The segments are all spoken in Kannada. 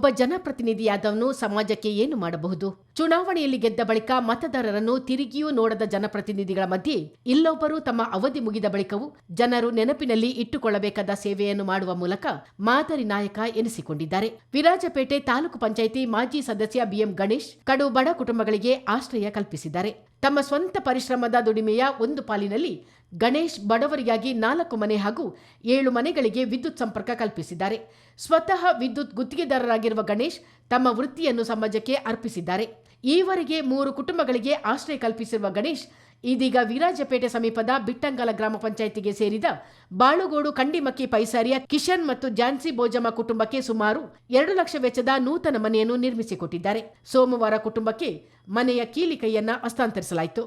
ಒಬ್ಬ ಜನಪ್ರತಿನಿಧಿಯಾದವನು ಸಮಾಜಕ್ಕೆ ಏನು ಮಾಡಬಹುದು? ಚುನಾವಣೆಯಲ್ಲಿ ಗೆದ್ದ ಬಳಿಕ ಮತದಾರರನ್ನು ತಿರುಗಿಯೂ ನೋಡದ ಜನಪ್ರತಿನಿಧಿಗಳ ಮಧ್ಯೆ ಇಲ್ಲೊಬ್ಬರು ತಮ್ಮ ಅವಧಿ ಮುಗಿದ ಬಳಿಕವೂ ಜನರು ನೆನಪಿನಲ್ಲಿ ಇಟ್ಟುಕೊಳ್ಳಬೇಕಾದ ಸೇವೆಯನ್ನು ಮಾಡುವ ಮೂಲಕ ಮಾದರಿ ನಾಯಕ ಎನಿಸಿಕೊಂಡಿದ್ದಾರೆ. ವಿರಾಜಪೇಟೆ ತಾಲೂಕು ಪಂಚಾಯಿತಿ ಮಾಜಿ ಸದಸ್ಯ ಬಿಎಂ ಗಣೇಶ್ ಕಡು ಬಡ ಕುಟುಂಬಗಳಿಗೆ ಆಶ್ರಯ ಕಲ್ಪಿಸಿದ್ದಾರೆ. ತಮ್ಮ ಸ್ವಂತ ಪರಿಶ್ರಮದ ದುಡಿಮೆಯ ಒಂದು ಪಾಲಿನಲ್ಲಿ ಗಣೇಶ್ ಬಡವರಿಗಾಗಿ ನಾಲ್ಕು ಮನೆ ಹಾಗೂ ಏಳು ಮನೆಗಳಿಗೆ ವಿದ್ಯುತ್ ಸಂಪರ್ಕ ಕಲ್ಪಿಸಿದ್ದಾರೆ. ಸ್ವತಃ ವಿದ್ಯುತ್ ಗುತ್ತಿಗೆದಾರರಾಗಿರುವ ಗಣೇಶ್ ತಮ್ಮ ವೃತ್ತಿಯನ್ನು ಸಮಾಜಕ್ಕೆ ಅರ್ಪಿಸಿದ್ದಾರೆ. ಈವರೆಗೆ ಮೂರು ಕುಟುಂಬಗಳಿಗೆ ಆಶ್ರಯ ಕಲ್ಪಿಸಿರುವ ಗಣೇಶ್ ಇದೀಗ ವಿರಾಜಪೇಟೆ ಸಮೀಪದ ಬಿಟ್ಟಂಗಲ ಗ್ರಾಮ ಪಂಚಾಯಿತಿಗೆ ಸೇರಿದ ಬಾಳುಗೋಡು ಕಂಡಿಮಕ್ಕಿ ಪೈಸಾರಿಯ ಕಿಶನ್ ಮತ್ತು ಜಾನ್ಸಿ ಬೋಜಮ್ಮ ಕುಟುಂಬಕ್ಕೆ ಸುಮಾರು ಎರಡು ಲಕ್ಷ ವೆಚ್ಚದ ನೂತನ ಮನೆಯನ್ನು ನಿರ್ಮಿಸಿಕೊಟ್ಟಿದ್ದಾರೆ. ಸೋಮವಾರ ಕುಟುಂಬಕ್ಕೆ ಮನೆಯ ಕೀಲಿ ಕೈಯನ್ನ ಹಸ್ತಾಂತರಿಸಲಾಯಿತು.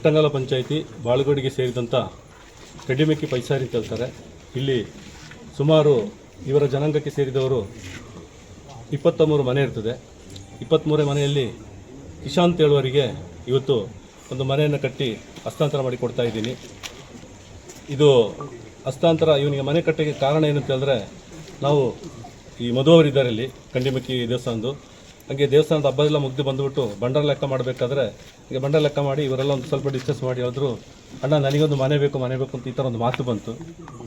ಬಿಟ್ಟಂಗಲ ಪಂಚಾಯಿತಿ ಬಾಳ್ಗೋಡಿಗೆ ಸೇರಿದಂಥ ಕಡಿಮೆಕ್ಕಿ ಪೈಸಾರಿ ಕೇಳ್ತಾರೆ ಇಲ್ಲಿ ಸುಮಾರು ಇವರ ಜನಾಂಗಕ್ಕೆ ಸೇರಿದವರು ಇಪ್ಪತ್ತ ಮೂರು ಮನೆ ಇರ್ತದೆ. ಇಪ್ಪತ್ತ್ಮೂರೇ ಮನೆಯಲ್ಲಿ ಇಶಾಂತ್ ಹೇಳುವರಿಗೆ ಇವತ್ತು ಒಂದು ಮನೆಯನ್ನು ಕಟ್ಟಿ ಹಸ್ತಾಂತರ ಮಾಡಿ ಕೊಡ್ತಾ ಇದ್ದೀನಿ. ಇದು ಹಸ್ತಾಂತರ, ಇವನಿಗೆ ಮನೆ ಕಟ್ಟಕ್ಕೆ ಕಾರಣ ಏನು ಅಂತ ಹೇಳಿದ್ರೆ ನಾವು ಈ ಮಧುವರಿದ್ದಾರೆ ಇಲ್ಲಿ, ಕಂಡಿಮಕ್ಕಿ ದೇವಸ್ಥಾನದ್ದು. ಹಾಗೆ ದೇವಸ್ಥಾನದ ಹಬ್ಬದೆಲ್ಲ ಮುಗ್ದು ಬಂದುಬಿಟ್ಟು ಬಂಡರ ಲೆಕ್ಕ ಮಾಡಬೇಕಾದ್ರೆ, ಈಗ ಬಂಡರ ಲೆಕ್ಕ ಮಾಡಿ ಇವರೆಲ್ಲ ಒಂದು ಸ್ವಲ್ಪ ಡಿಸ್ಕಸ್ ಮಾಡಿ ಹೇಳಿದ್ರು, ಅಣ್ಣ, ನನಗೊಂದು ಮನೆ ಬೇಕು ಮನೆ ಬೇಕು ಅಂತ ಈ ಥರ ಒಂದು ಮಾತು ಬಂತು.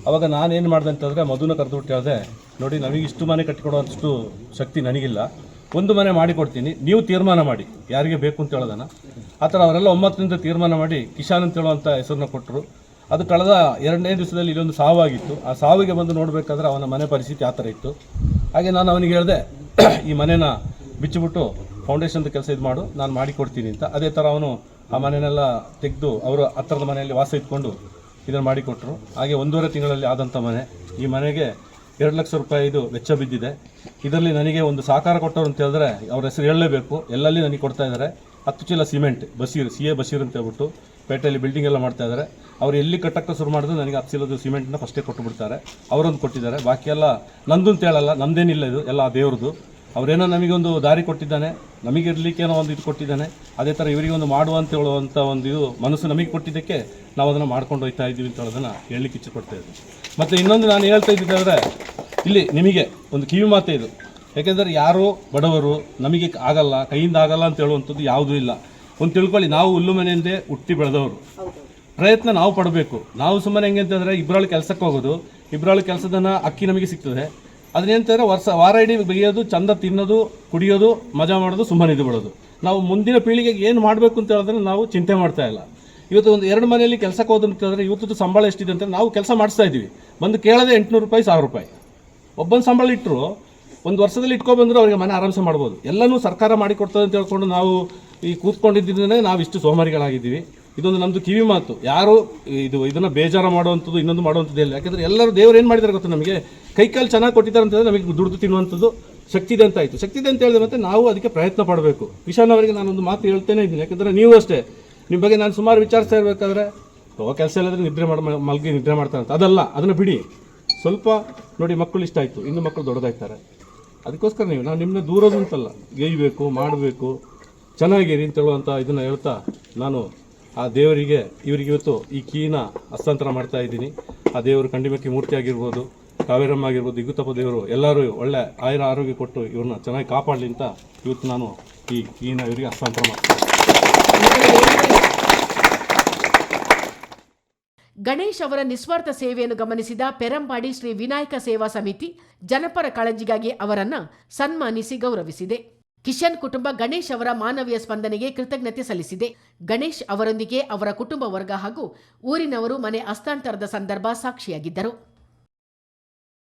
ಅವಾಗ ನಾನೇನು ಮಾಡಿದೆ ಅಂತಂದರೆ ಮಧುನ ಕರೆದುಬಿಟ್ಟು ಹೇಳಿದೆ, ನೋಡಿ ನಮಗೆ ಇಷ್ಟು ಮನೆ ಕಟ್ಟಿಕೊಡುವಷ್ಟು ಶಕ್ತಿ ನನಗಿಲ್ಲ. ಒಂದು ಮನೆ ಮಾಡಿಕೊಡ್ತೀನಿ ನೀವು ತೀರ್ಮಾನ ಮಾಡಿ. ಯಾರಿಗೆ ಬೇಕು ಅಂತ ಹೇಳೋದನ್ನ. ಆ ಥರ ಅವರೆಲ್ಲ ಒಮ್ಮತ್ತಿನಿಂದ ತೀರ್ಮಾನ ಮಾಡಿ ಕಿಶಾನ್ ಅಂತ ಹೇಳುವಂಥ ಹೆಸರನ್ನ ಕೊಟ್ಟರು ಅದು ಕಳೆದ ಎರಡನೇ ದಿವಸದಲ್ಲಿ ಇಲ್ಲೊಂದು ಸಾವಾಗಿತ್ತು. ಆ ಸಾವಿಗೆ ಬಂದು ನೋಡಬೇಕಾದ್ರೆ ಅವನ ಮನೆ ಪರಿಸ್ಥಿತಿ ಆ ಥರ ಇತ್ತು. ಹಾಗೆ ನಾನು ಅವನಿಗೆ ಹೇಳಿದೆ, ಈ ಮನೆನ ಬಿಚ್ಚಿಬಿಟ್ಟು ಫೌಂಡೇಶನ್ದು ಕೆಲಸ ಇದು ಮಾಡು, ನಾನು ಮಾಡಿಕೊಡ್ತೀನಿ ಅಂತ. ಅದೇ ಥರ ಅವನು ಆ ಮನೆಯನ್ನೆಲ್ಲ ತೆಗೆದು ಅವರು ಹತ್ತಿರದ ಮನೆಯಲ್ಲಿ ವಾಸ ಇಟ್ಕೊಂಡು ಇದನ್ನು ಮಾಡಿಕೊಟ್ರು. ಹಾಗೆ ಒಂದೂವರೆ ತಿಂಗಳಲ್ಲಿ ಆದಂಥ ಮನೆ. ಈ ಮನೆಗೆ ಎರಡು ಲಕ್ಷ ರೂಪಾಯಿದು ವೆಚ್ಚ ಬಿದ್ದಿದೆ. ಇದರಲ್ಲಿ ನನಗೆ ಒಂದು ಸಹಕಾರ ಕೊಟ್ಟರು ಅಂತ ಹೇಳಿದ್ರೆ ಅವ್ರ ಹೆಸರು ಹೇಳಲೇಬೇಕು. ಎಲ್ಲಲ್ಲಿ ನನಗೆ ಕೊಡ್ತಾ ಇದ್ದಾರೆ. ಹತ್ತು ಚೀಲ cement, Baseer, C A Baseer ಅಂತ ಹೇಳ್ಬಿಟ್ಟು ಪೇಟೆಯಲ್ಲಿ ಬಿಲ್ಡಿಂಗ್ ಎಲ್ಲ ಮಾಡ್ತಾ ಇದ್ದಾರೆ. ಅವ್ರು ಎಲ್ಲಿ ಕಟ್ಟಕ್ಕೆ ಶುರು ಮಾಡಿದ್ರು ನನಗೆ ಹತ್ತು ಚೀಲದ ಸಿಮೆಂಟ್ನ ಫಸ್ಟೇ ಕೊಟ್ಟು ಬಿಡ್ತಾರೆ ಅವರೊಂದು ಕೊಟ್ಟಿದ್ದಾರೆ. ಬಾಕಿ ಎಲ್ಲ ನಂದು ಅಂತ ಹೇಳಲ್ಲ ನಮ್ದೇನಿಲ್ಲ ಇದು, ಎಲ್ಲ ದೇವ್ರದ್ದು. ಅವರೇನೋ ನಮಗೆ ಒಂದು ದಾರಿ ಕೊಟ್ಟಿದ್ದಾನೆ ನಮಗೆ ಇರಲಿಕ್ಕೇನೋ ಒಂದು ಇದು ಕೊಟ್ಟಿದ್ದಾನೆ, ಅದೇ ಥರ ಇವರಿಗೆ ಒಂದು ಮಾಡುವ ಅಂತ ಹೇಳುವಂಥ ಒಂದು ಇದು ಮನಸ್ಸು ನಮಗೆ ಕೊಟ್ಟಿದ್ದಕ್ಕೆ ನಾವು ಅದನ್ನು ಮಾಡ್ಕೊಂಡು ಹೋಗ್ತಾ ಇದ್ದೀವಿ ಅಂತ ಹೇಳೋದನ್ನು ಹೇಳಲಿಕ್ಕೆ ಕೊಡ್ತಾ ಇದ್ದೀನಿ. ಮತ್ತು ಇನ್ನೊಂದು ನಾನು ಹೇಳ್ತಾ ಇದ್ದಿದ್ದಾದರೆ ಇಲ್ಲಿ ನಿಮಗೆ ಒಂದು ಕಿವಿ ಮಾತೆ ಇದು. ಯಾಕೆಂದರೆ ಯಾರು ಬಡವರು ನಮಗೆ ಆಗಲ್ಲ, ಕೈಯಿಂದ ಆಗಲ್ಲ ಅಂತ ಹೇಳುವಂಥದ್ದು ಯಾವುದೂ ಇಲ್ಲ. ಒಂದು ತಿಳ್ಕೊಳ್ಳಿ, ನಾವು ಹುಲ್ಲು ಮನೆಯಿಂದೇ ಹುಟ್ಟಿ ಬೆಳೆದವರು. ಪ್ರಯತ್ನ ನಾವು ಪಡಬೇಕು. ನಾವು ಸುಮ್ಮನೆ ಹೆಂಗೆ ಅಂತಂದರೆ ಇಬ್ಬರಾಳು ಕೆಲಸಕ್ಕೆ ಹೋಗೋದು ಇಬ್ಬರಾಳು ಕೆಲಸದನ್ನ ಅಕ್ಕಿ ನಮಗೆ ಸಿಗ್ತದೆ. ಅದನ್ನೇಂತಂದರೆ ವರ್ಷ, ವಾರ ಇಡೀ ಬೆಳೆಯೋದು ಚಂದ ತಿನ್ನೋದು, ಕುಡಿಯೋದು, ಮಜಾ ಮಾಡೋದು, ಸುಮ್ಮನೆ ಇದು ಬಿಡೋದು. ನಾವು ಮುಂದಿನ ಪೀಳಿಗೆಗೆ ಏನು ಮಾಡಬೇಕು ಅಂತ ಹೇಳಿದ್ರೆ ನಾವು ಚಿಂತೆ ಮಾಡ್ತಾ ಇಲ್ಲ. ಇವತ್ತು ಒಂದು ಎರಡು ಮನೆಯಲ್ಲಿ ಕೆಲಸಕ್ಕೆ ಹೋದ್ರು ಅಂತ ಹೇಳಿದ್ರೆ ಇವತ್ತು ಸಂಬಳ ಎಷ್ಟಿದೆ ಅಂತ ನಾವು ಕೆಲಸ ಮಾಡಿಸ್ತಾ ಇದ್ದೀವಿ. ಬಂದು ಕೇಳದೆ ಎಂಟುನೂರು ರೂಪಾಯಿ, ಸಾವಿರ ರೂಪಾಯಿ. ಒಬ್ಬನ ಸಂಬಳ ಇಟ್ಟರು ಒಂದು ವರ್ಷದಲ್ಲಿ ಇಟ್ಕೊಬಂದ್ರೆ ಅವರಿಗೆ ಮನೆ ಆರಾಮ್ಸೆ ಮಾಡ್ಬೋದು. ಎಲ್ಲನೂ ಸರ್ಕಾರ ಮಾಡಿಕೊಡ್ತದೆ ಅಂತ ಹೇಳ್ಕೊಂಡು ನಾವು ಈ ಕೂತ್ಕೊಂಡಿದ್ದೇ ನಾವು ಇಷ್ಟು ಸೋಮಾರಿಗಳಾಗಿದ್ದೀವಿ. ಇದೊಂದು ನಮ್ಮದು ಕಿವಿ ಮಾತು. ಯಾರು ಇದು, ಇದನ್ನು ಬೇಜಾರು ಮಾಡುವಂಥದ್ದು, ಇನ್ನೊಂದು ಮಾಡುವಂಥದ್ದು ಇಲ್ಲ. ಯಾಕಂದರೆ ಎಲ್ಲರೂ ದೇವರು ಏನು ಮಾಡಿದ್ದಾರೆ ಗೊತ್ತಾ ನಮಗೆ? ಕೈಕಾಲು ಚೆನ್ನಾಗಿ ಕೊಟ್ಟಿದ್ದಾರೆ ಅಂತಂದರೆ ನಮಗೆ ದುಡ್ದು ತಿನ್ನುವಂಥದ್ದು ಶಕ್ತಿ ಇದೆ ಅಂತ ಆಯಿತು. ಶಕ್ತಿ ಇದೆ ಅಂತ ಹೇಳಿದ್ರೆ ಮತ್ತೆ ನಾವು ಅದಕ್ಕೆ ಪ್ರಯತ್ನ ಪಡಬೇಕು. ವಿಶಾನ್ ಅವರಿಗೆ ನಾನೊಂದು ಮಾತು ಹೇಳ್ತೇನೆ ಇದ್ದೀನಿ. ಯಾಕಂದರೆ ನೀವು ಅಷ್ಟೇ. ನಿಮ್ಮ ಬಗ್ಗೆ ನಾನು ಸುಮಾರು ವಿಚಾರಿಸ್ತಾ ಇರಬೇಕಾದ್ರೆ ಕೆಲಸ ಇಲ್ಲದ್ರೆ ನಿದ್ರೆ ಮಾಡಿ ಮಲ್ಗಿ ನಿದ್ರೆ ಮಾಡ್ತಾರೆ ಅಂತ ಅದಲ್ಲ, ಅದನ್ನು ಬಿಡಿ. ಸ್ವಲ್ಪ ನೋಡಿ ಮಕ್ಕಳು ಇಷ್ಟ ಆಯಿತು. ಇನ್ನು ಮಕ್ಕಳು ದೊಡ್ಡದಾಗ್ತಾರೆ. ಅದಕ್ಕೋಸ್ಕರ ನೀವು, ನಾನು ನಿಮ್ಮನ್ನ ದೂರದಂತಲ್ಲ. ಅಂತಲ್ಲ ಗೇಯ್ಬೇಕು, ಮಾಡಬೇಕು. ಚೆನ್ನಾಗಿರಿ ಅಂತ ಹೇಳುವಂಥ ಇದನ್ನು ಹೇಳ್ತಾ ನಾನು ಆ ದೇವರಿಗೆ, ಇವರಿಗೆ ಇವತ್ತು ಈ ಕೀನ ಹಸ್ತಾಂತರ ಮಾಡ್ತಾ ಇದ್ದೀನಿ. ಆ ದೇವರು ಕಂಡಿಮಕ್ಕಿ ಮೂರ್ತಿ ಆಗಿರ್ಬೋದು ಕಾವೇರಮ್ಮ ಆಗಿರ್ಬೋದು ಇಗುತ್ತಪ್ಪ ದೇವರು, ಎಲ್ಲರೂ ಒಳ್ಳೆ ಆಯುರ ಆರೋಗ್ಯ ಕೊಟ್ಟು ಇವ್ರನ್ನ ಚೆನ್ನಾಗಿ ಕಾಪಾಡಲಿ ಅಂತ ಇವತ್ತು ನಾನು ಈ ಕೀನ ಇವರಿಗೆ ಹಸ್ತಾಂತರ ಮಾಡ್ತೀನಿ. ಗಣೇಶ್ ಅವರ ನಿಸ್ವಾರ್ಥ ಸೇವೆಯನ್ನು ಗಮನಿಸಿದ ಪೆರಂಬಾಡಿ ಶ್ರೀ ವಿನಾಯಕ ಸೇವಾ ಸಮಿತಿ ಜನಪರ ಕಾಳಜಿಗಾಗಿ ಅವರನ್ನು ಸನ್ಮಾನಿಸಿ ಗೌರವಿಸಿದೆ. ಕಿಶನ್ ಕುಟುಂಬ ಗಣೇಶ್ ಅವರ ಮಾನವೀಯ ಸ್ಪಂದನೆಗೆ ಕೃತಜ್ಞತೆ ಸಲ್ಲಿಸಿದೆ. ಗಣೇಶ್ ಅವರೊಂದಿಗೆ ಅವರ ಕುಟುಂಬ ವರ್ಗ ಹಾಗೂ ಊರಿನವರು ಮನೆ ಹಸ್ತಾಂತರದ ಸಂದರ್ಭ ಸಾಕ್ಷಿಯಾಗಿದ್ದರು.